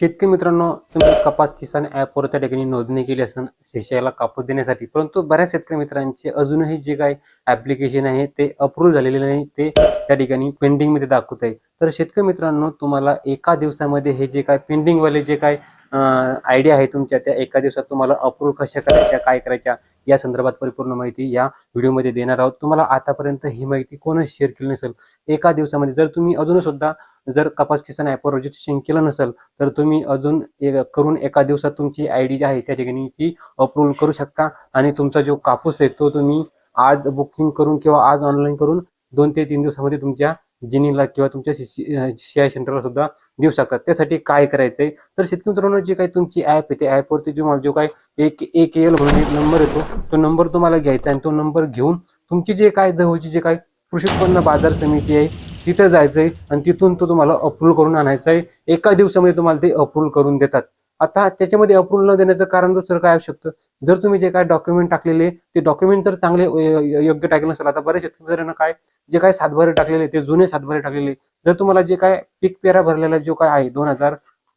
शेतकरी मित्रांनो तुम्ही कपास किसान ॲपवर त्या ठिकाणी नोंदणी केली असेल शेषाला कापूस देण्यासाठी. परंतु बऱ्याच शेतकरी मित्रांचे अजूनही जे काही ऍप्लिकेशन आहे ते अप्रूव्ह झालेले नाही ते त्या ठिकाणी पेंडिंगमध्ये दाखवत आहे. तर शेतकरी मित्रांनो तुम्हाला एका दिवसामध्ये हे जे काय पेंडिंग वाले जे काय आयडिया आहे तुमच्या त्या एका दिवसात तुम्हाला अप्रूव्ह कशा करायच्या काय करायच्या या संदर्भात परिपूर्ण माहिती या व्हिडिओमध्ये देणार आहोत. तुम्हाला आतापर्यंत ही माहिती कोणच शेअर केली नसेल एका दिवसामध्ये जर तुम्ही अजून सुद्धा जर कपास किसान ॲपवर रजिस्ट्रेशन केलं नसेल तर तुम्ही अजून करून एका दिवसात तुमची आय डी जी आहे त्या ठिकाणी ती अप्रूव्ह करू शकता. आणि तुमचा जो कापूस आहे तो तुम्ही आज बुकिंग करून किंवा आज ऑनलाईन करून दोन ते तीन दिवसामध्ये तुमच्या जिनीला किंवा तुमच्या सी आय सेंटरला सुद्धा देऊ शकतात. त्यासाठी काय करायचंय? तर शेतकरी मित्रांनो जे काही तुमची ॲप आहे त्या ॲपवरती जो जो काय एक एक एल म्हणून एक नंबर येतो तो नंबर तुम्हाला घ्यायचा आणि तो नंबर घेऊन तुमची जे काय जवळची जे काय कृषी उत्पन्न बाजार समिती आहे तिथं जायचंय आणि तिथून तो तुम्हाला अप्रूव्ह करून आणायचा आहे एका दिवसामध्ये तुम्हाला ते अप्रूव्ह करून देतात. आता त्याच्यामध्ये अप्रूव्हल न देण्याचं कारण दुसरं काय असू शकतं? जर तुम्ही जे काय डॉक्युमेंट टाकलेले ते डॉक्युमेंट जर चांगले योग्य टाकले नसेल आता बरेच शेतकऱ्यांना काय जे काय सातभारे टाकलेले ते जुने सातभारे टाकलेले जर तुम्हाला जे काय पीक पेरा भरलेला जो काय आहे दोन हजार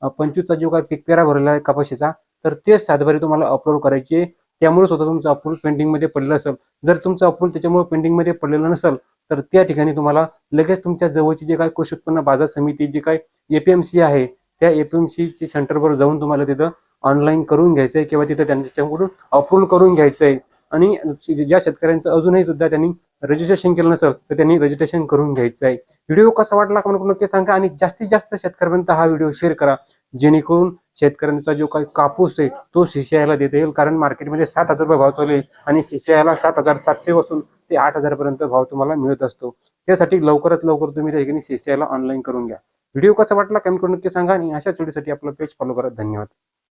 पंचवीसचा जो काय पीक पेरा भरलेला आहे कपाशीचा तर तेच सातभारे तुम्हाला अपलोड करायचे. त्यामुळे स्वतः तुमचं अप्रूव्ह पेंडिंगमध्ये पडलेलं असेल. जर तुमचं अप्रूव्हल त्याच्यामुळे पेंडिंगमध्ये पडलेलं नसेल तर त्या ठिकाणी तुम्हाला लगेच तुमच्या जवळची जे काय कृषी उत्पन्न बाजार समिती जे काय एपीएमसी आहे त्या एपीएमसी सेंटरवर जाऊन तुम्हाला तिथं ऑनलाईन करून घ्यायचंय किंवा तिथं त्यांच्याकडून अप्रूव्ह करून घ्यायचंय. आणि ज्या शेतकऱ्यांचं अजूनही सुद्धा त्यांनी रजिस्ट्रेशन केलं नसेल तर त्यांनी रजिस्ट्रेशन करून घ्यायचं आहे व्हिडिओ कसा वाटला कमेंट नक्की सांगा आणि जास्तीत जास्त शेतकऱ्यांपर्यंत हा व्हिडिओ शेअर करा जेणेकरून शेतकऱ्यांचा जो काही कापूस आहे तो शिष्याला देता येईल. कारण मार्केटमध्ये सात हजार रुपये भाव चालू आहे आणि शिष्याला सात हजार सातशे पासून ते आठ हजार पर्यंत भाव तुम्हाला मिळत असतो. त्यासाठी लवकरात लवकर तुम्ही त्या ठिकाणी शिष्याला ऑनलाईन करून घ्या. व्हिडिओ कसा वाटला कमेंट करून नक्की सांगा आणि अशाच व्हिडिओसाठी आपलं पेज फॉलो करा. धन्यवाद.